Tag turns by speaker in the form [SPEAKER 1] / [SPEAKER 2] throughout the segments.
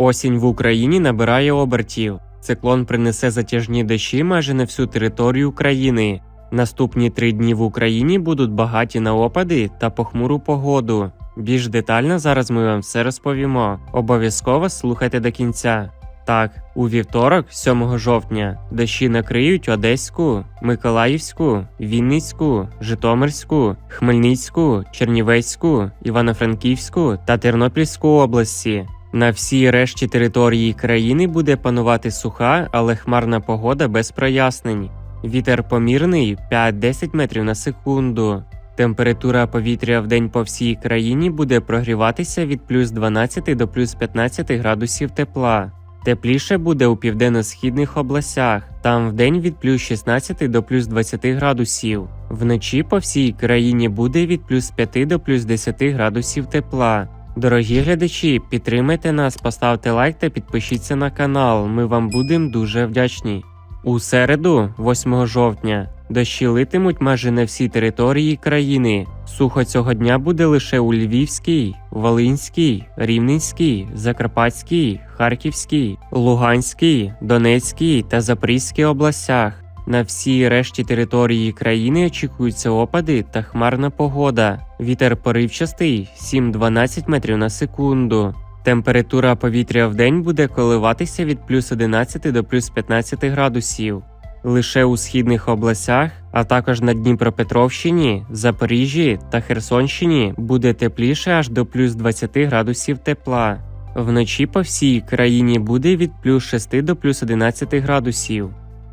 [SPEAKER 1] Осінь в Україні набирає обертів. Циклон принесе затяжні дощі майже на всю територію країни. Наступні три дні в Україні будуть багаті на опади та похмуру погоду. Більш детально зараз ми вам все розповімо. Обов'язково слухайте до кінця. Так, у вівторок, 7 жовтня, дощі накриють Одеську, Миколаївську, Вінницьку, Житомирську, Хмельницьку, Чернівецьку, Івано-Франківську та Тернопільську області. На всій решті території країни буде панувати суха, але хмарна погода без прояснень. Вітер помірний 5-10 метрів на секунду. Температура повітря в день по всій країні буде прогріватися від плюс 12 до плюс 15 градусів тепла. Тепліше буде у південно-східних областях, там вдень від плюс 16 до плюс 20 градусів. Вночі по всій країні буде від плюс 5 до плюс 10 градусів тепла. Дорогі глядачі, підтримайте нас, поставте лайк та підпишіться на канал. Ми вам будемо дуже вдячні. У середу, 8 жовтня, дощі литимуть майже на всій території країни. Сухо цього дня буде лише у Львівській, Волинській, Рівненській, Закарпатській, Харківській, Луганській, Донецькій та Запорізькій областях. На всій решті території країни очікуються опади та хмарна погода. Вітер поривчастий 7-12 метрів на секунду. Температура повітря в день буде коливатися від плюс 11 до плюс 15 градусів. Лише у східних областях, а також на Дніпропетровщині, Запоріжжі та Херсонщині буде тепліше аж до плюс 20 градусів тепла. Вночі по всій країні буде від плюс 6 до плюс 11 градусів.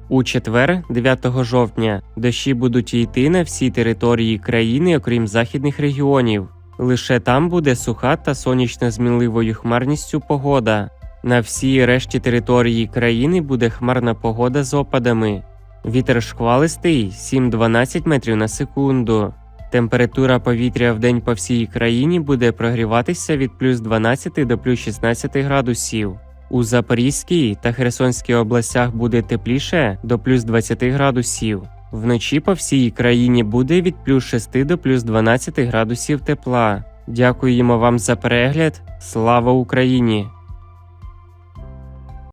[SPEAKER 1] У четвер, 9 жовтня, дощі будуть йти на всій території країни, окрім західних регіонів. Лише там буде суха та сонячна з мінливою хмарністю погода. На всій решті території країни буде хмарна погода з опадами. Вітер шквалистий 7-12 метрів на секунду. Температура повітря в день по всій країні буде прогріватися від плюс 12 до плюс 16 градусів. У Запорізькій та Херсонській областях буде тепліше до плюс 20 градусів. Вночі по всій країні буде від плюс 6 до плюс 12 градусів тепла. Дякуємо вам за перегляд. Слава Україні!